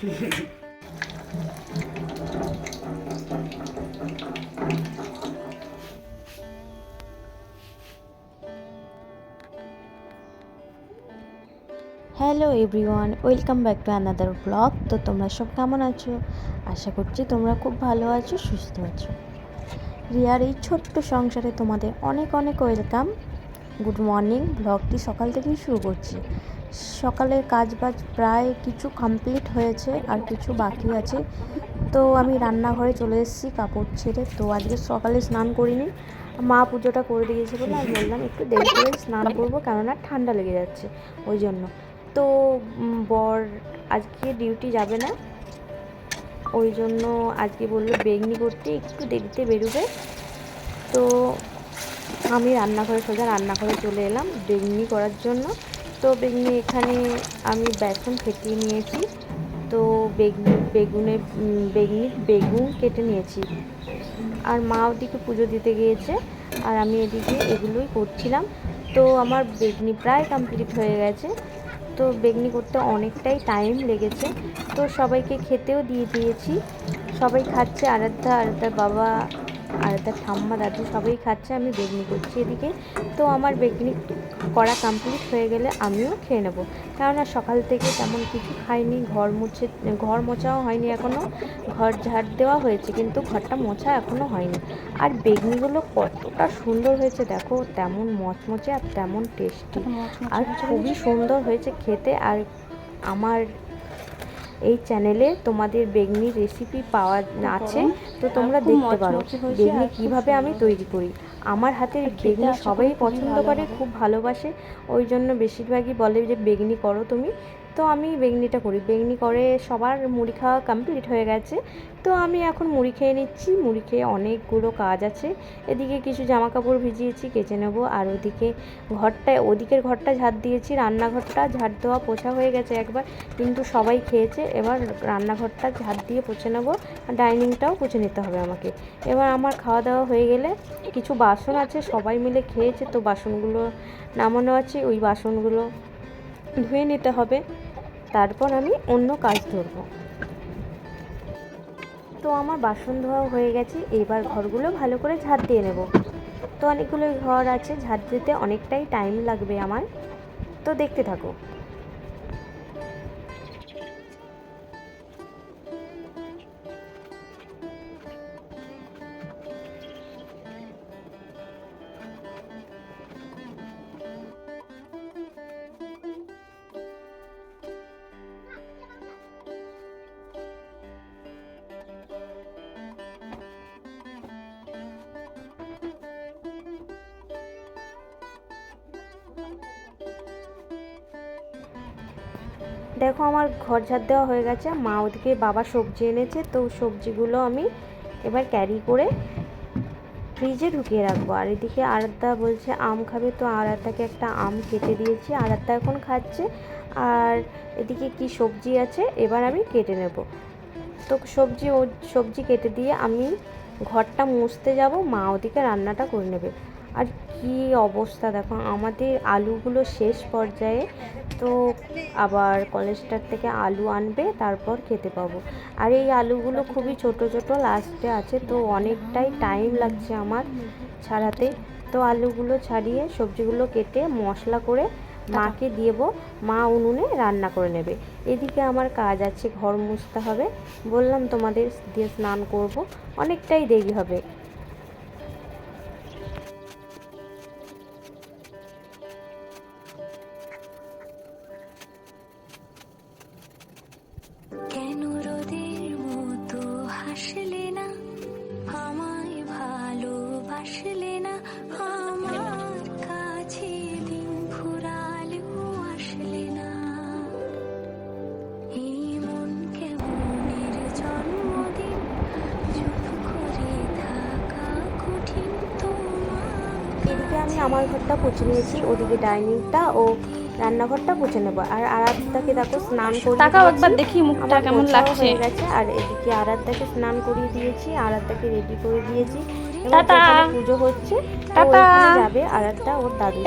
Hello everyone welcome back to another blog তো তোমরা সব কেমন আছো? আশা করছি তোমরা খুব ভালো আছো, সুস্থ আছো। রিয়ার এই ছোট্ট সংসারে তোমাদের অনেক অনেক ওয়েলকাম গুড মর্নিং ব্লগটি সকাল থেকেই শুরু করছি। সকালের কাজ বাজ প্রায় কিছু কমপ্লিট হয়েছে আর কিছু বাকি আছে। তো আমি রান্নাঘরে চলে এসেছি, কাপড় ছেড়ে। তো আজকে সকালে স্নান করিনি। মা পুজোটা করে দিয়েছে বলে আমি বললাম, একটু দেরি করে স্নান করব কেননা ঠান্ডা লেগে যাচ্ছে। ওই জন্য। তো বর আজকে ডিউটি যাবে না। ওই জন্য আজকে বলল, বেগনি করতে একটু দেরিতে বেরোবে। তো আমি রান্নাঘরে সোজা রান্নাঘরে চলে এলাম বেগনি করার জন্য। তো বেগনি এখানে আমি বেসন ফেটিয়ে নিয়েছি। তো বেগনি, বেগুনে বেগনি বেগুন কেটে নিয়েছি। আর মা ওদিকে পুজো দিতে গিয়েছে, আর আমি এদিকে এগুলোই করছিলাম। তো আমার বেগনি প্রায় কমপ্লিট হয়ে গেছে। তো বেগনি করতে অনেকটাই টাইম লেগেছে। তো সবাইকে খেতেও দিয়ে দিয়েছি। সবাই খাচ্ছে আরাধ্যা আরাধ্যার বাবা আরাধ্যার ঠাম্মা দাদু সবাই খাচ্ছে আমি বেগনি করছি এদিকে। তো আমার বেগনি করা কমপ্লিট হয়ে গেলে আমিও খেয়ে নেব। কেননা সকাল থেকে তেমন কিছু খাইনি ঘর মুছে ঘর মোছাও হয়নি এখনও ঘর ঝাড় দেওয়া হয়েছে কিন্তু ঘরটা মোছা এখনও হয়নি। আর বেগনিগুলো কতটা সুন্দর হয়েছে দেখো তেমন মচমচে আর তেমন টেস্টি আর খুবই সুন্দর হয়েছে খেতে। আর আমার এই চ্যানেলে তোমাদের বেগনি রেসিপি পাওয়া আছে তো তোমরা দেখতে পারো বেগনি কীভাবে আমি তৈরি করি। আমার হাতের বেগনি সবাই পছন্দ করে খুব ভালোবাসে ওই জন্য বেশিরভাগই বলে যে বেগনি করো তুমি। তো আমি বেগনিটা করি। বেগনি করে সবার মুড়ি খাওয়া কমপ্লিট হয়ে গেছে। তো আমি এখন মুড়ি খেয়ে নিচ্ছি। মুড়ি খেয়ে অনেকগুলো কাজ আছে। এদিকে কিছু জামা কাপড় ভিজিয়েছি, কেচে নেব। আর ওদিকে ঘরটা ওদিকের ঘরটা ঝাড় দিয়েছি। রান্নাঘরটা ঝাড় দেওয়া পোছা হয়ে গেছে একবার। কিন্তু সবাই খেয়েছে। এবার রান্নাঘরটা ঝাড় দিয়ে পুছে নেব। ডাইনিংটাও পুছে নিতে হবে আমাকে। এবার আমার খাওয়া দাওয়া হয়ে গেলে কিছু বাসন আছে। সবাই মিলে খেয়েছে। তো বাসনগুলো নামানো আছে। ওই বাসনগুলো ধুয়ে নিতে হবে। তারপর আমি অন্য কাজ ধরব। তো আমার বাসন ধোয়া হয়ে গেছে, এবার ঘরগুলো ভালো করে ঝাড় দিয়ে নেব। তো অনেকগুলো ঘর আছে ঝাড় দিতে অনেকটাই টাইম লাগবে আমার। তো দেখতে থাকো। দেখো আমার ঘর ঝাড় দেওয়া হয়ে গেছে মা ওদিকে বাবা সবজি এনেছে, তো সবজিগুলো আমি এবার ক্যারি করে ফ্রিজে ঢুকিয়ে রাখব। আর এদিকে আরাধ্যা বলছে, আম খাবে, তো আরাধ্যাকে একটা আম কেটে দিয়েছি। আরাধ্যা এখন খাচ্ছে, আর এদিকে কি সবজি আছে, এবার আমি কেটে নেব। তো সবজি ও, সবজি কেটে দিয়ে আমি ঘরটা মুছতে যাব, মা ওদিকে রান্নাটা করে নেবে। আর কি অবস্থা দেখো, আমাদের আলুগুলো শেষ পর্যায়ে তো আবার কলেজটার থেকে আলু আনবে, তারপর খেতে পাবো। আর এই আলুগুলো খুবই ছোট ছোট লাস্টে আছে, তো অনেকটাই টাইম লাগছে আমার ছাড়াতে। তো আলুগুলো ছাড়িয়ে সবজিগুলো কেটে মশলা করে মাকে দেবো মা উনুনে রান্না করে নেবে। এদিকে আমার কাজ আছে, ঘর মুছতে হবে। বললাম তোমাদের দিয়ে স্নান করব, অনেকটাই দেরি হবে। ভালোবাসলে না আমার কাছে দিন ফুরালেও আসলে না। এই মন কেমনের জন্মদিন? চুপ করে থাকা কঠিন এদিকে আমি আমার ঘরটা পুছে নিয়েছি ওদিকে ডাইনিংটা ও রান্নাঘরটা পুছে নেব। আর আরাধ্যাকে দেখো স্নান তাকাও একবার দেখি মুখটা কেমন লাগছে। আর এদিকে আরাধ্যাকে স্নান করিয়ে দিয়েছি আরাধ্যাকে রেডি করে দিয়েছি। পুজো হচ্ছে টাটা। যাবে আর একটা ওর দাদুর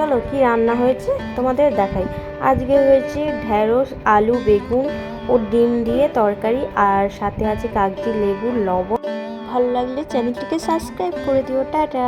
চলো কি রান্না হয়েছে? তোমাদের দেখাই। আজকে হয়েছে ঢ্যাঁড়স, আলু, বেগুন ও ডিম দিয়ে তরকারি আর সাথে আছে কাগজি, লেবু, লবণ। ভালো লাগলে চ্যানেলটিকে সাবস্ক্রাইব করে দিও। টাটা।